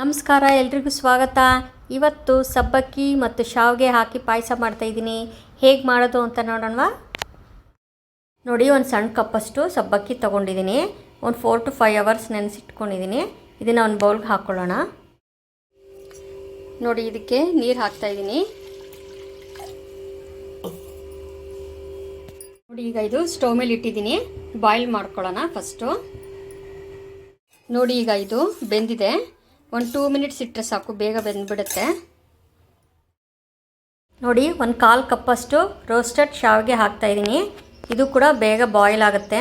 ನಮಸ್ಕಾರ, ಎಲ್ರಿಗೂ ಸ್ವಾಗತ. ಇವತ್ತು ಸಬ್ಬಕ್ಕಿ ಮತ್ತು ಶಾವಿಗೆ ಹಾಕಿ ಪಾಯಸ ಮಾಡ್ತಾಯಿದ್ದೀನಿ ಹೇಗೆ ಮಾಡೋದು ಅಂತ ನೋಡೋಣವಾ? ನೋಡಿ, ಒಂದು ಸಣ್ಣ ಕಪ್ಪಷ್ಟು ಸಬ್ಬಕ್ಕಿ ತೊಗೊಂಡಿದ್ದೀನಿ. ಒಂದು ಫೋರ್ ಟು ಫೈವ್ ಅವರ್ಸ್ ನೆನೆಸಿಟ್ಕೊಂಡಿದ್ದೀನಿ. ಇದನ್ನು ಒಂದು ಬೌಲ್ಗೆ ಹಾಕ್ಕೊಳ್ಳೋಣ ನೋಡಿ, ಇದಕ್ಕೆ ನೀರು ಹಾಕ್ತಾಯಿದ್ದೀನಿ ನೋಡಿ, ಈಗ ಇದು ಸ್ಟೋವ್ ಮೇಲೆ ಇಟ್ಟಿದ್ದೀನಿ. ಬಾಯ್ಲ್ ಮಾಡ್ಕೊಳ್ಳೋಣ ಫಸ್ಟು. ನೋಡಿ, ಈಗ ಇದು ಬೆಂದಿದೆ. ಒಂದು ಟೂ ಮಿನಿಟ್ಸ್ ಇಟ್ಟರೆ ಸಾಕು, ಬೇಗ ಬೆಂದ್ಬಿಡುತ್ತೆ. ನೋಡಿ, ಒಂದು ಕಾಲು ಕಪ್ಪಷ್ಟು ರೋಸ್ಟೆಡ್ ಶಾವಿಗೆ ಹಾಕ್ತಾಯಿದ್ದೀನಿ ಇದು ಕೂಡ ಬೇಗ ಬಾಯ್ಲ್ ಆಗುತ್ತೆ,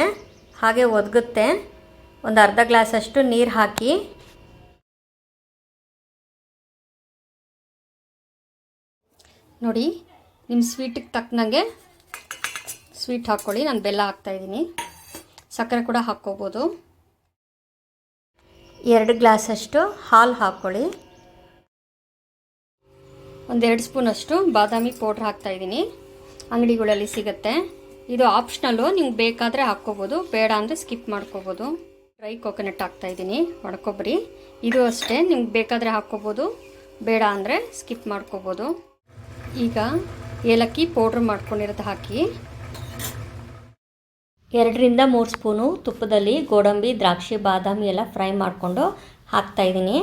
ಹಾಗೆ ಒದಗುತ್ತೆ. ಒಂದು ಅರ್ಧ ಗ್ಲಾಸಷ್ಟು ನೀರು ಹಾಕಿ. ನೋಡಿ ನಿಮ್ಮ ಸ್ವೀಟಿಗೆ ತಕ್ಕನಂಗೆ ಸ್ವೀಟ್ ಹಾಕ್ಕೊಳ್ಳಿ ನಾನು ಬೆಲ್ಲ ಹಾಕ್ತಾಯಿದ್ದೀನಿ ಸಕ್ಕರೆ ಕೂಡ ಹಾಕ್ಕೋಬೋದು. ಎರಡು ಗ್ಲಾಸಷ್ಟು ಹಾಲು ಹಾಕ್ಕೊಳ್ಳಿ. ಒಂದೆರಡು ಸ್ಪೂನಷ್ಟು ಬಾದಾಮಿ ಪೌಡ್ರ್ ಹಾಕ್ತಾಯಿದ್ದೀನಿ ಅಂಗಡಿಗಳಲ್ಲಿ ಸಿಗುತ್ತೆ. ಇದು ಆಪ್ಷನಲ್ಲು ನಿಮ್ಗೆ ಬೇಕಾದರೆ ಹಾಕ್ಕೋಬೋದು. ಬೇಡ ಅಂದರೆ ಸ್ಕಿಪ್ ಮಾಡ್ಕೋಬೋದು. ಡ್ರೈ ಕೋಕೋನಟ್ ಹಾಕ್ತಾಯಿದ್ದೀನಿ ಒಣಕೊಬ್ಬರಿ. ಇದು ಅಷ್ಟೇ, ನಿಮ್ಗೆ ಬೇಕಾದರೆ ಹಾಕ್ಕೋಬೋದು. ಬೇಡ ಅಂದರೆ ಸ್ಕಿಪ್ ಮಾಡ್ಕೋಬೋದು. ಈಗ ಏಲಕ್ಕಿ ಪೌಡ್ರ್ ಮಾಡ್ಕೊಂಡಿರೋದು ಹಾಕಿ. ಎರಡರಿಂದ ಮೂರು ಸ್ಪೂನು ತುಪ್ಪದಲ್ಲಿ ಗೋಡಂಬಿ, ದ್ರಾಕ್ಷಿ, ಬಾದಾಮಿ ಎಲ್ಲ ಫ್ರೈ ಮಾಡಿಕೊಂಡು ಹಾಕ್ತಾಯಿದ್ದೀನಿ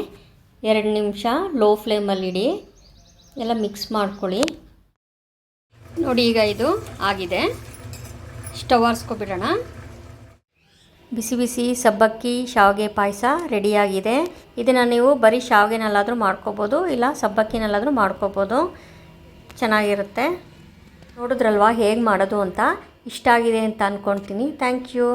ಎರಡು ನಿಮಿಷ ಲೋ ಫ್ಲೇಮಲ್ಲಿ ಇಡಿ. ಎಲ್ಲ ಮಿಕ್ಸ್ ಮಾಡ್ಕೊಳ್ಳಿ. ನೋಡಿ ಈಗ ಇದು ಆಗಿದೆ. ಸ್ಟವ್ ಆರಿಸ್ಕೊಬಿಡೋಣ. ಬಿಸಿ ಬಿಸಿ ಸಬ್ಬಕ್ಕಿ, ಶಾವಿಗೆ ಪಾಯಸ ರೆಡಿಯಾಗಿದೆ. ಇದನ್ನು ನೀವು ಬರೀ ಶಾವಿಗೆನಲ್ಲಾದರೂ ಮಾಡ್ಕೋಬೋದು, ಇಲ್ಲ ಸಬ್ಬಕ್ಕಿನಲ್ಲಾದರೂ ಮಾಡ್ಕೋಬೋದು. ಚೆನ್ನಾಗಿರುತ್ತೆ. ನೋಡಿದ್ರಲ್ವಾ ಹೇಗೆ ಮಾಡೋದು ಅಂತ? ಇಷ್ಟ ಆಗಿದೆ ಅಂತ ಅಂದ್ಕೊಳ್ತೀನಿ ಥ್ಯಾಂಕ್ ಯು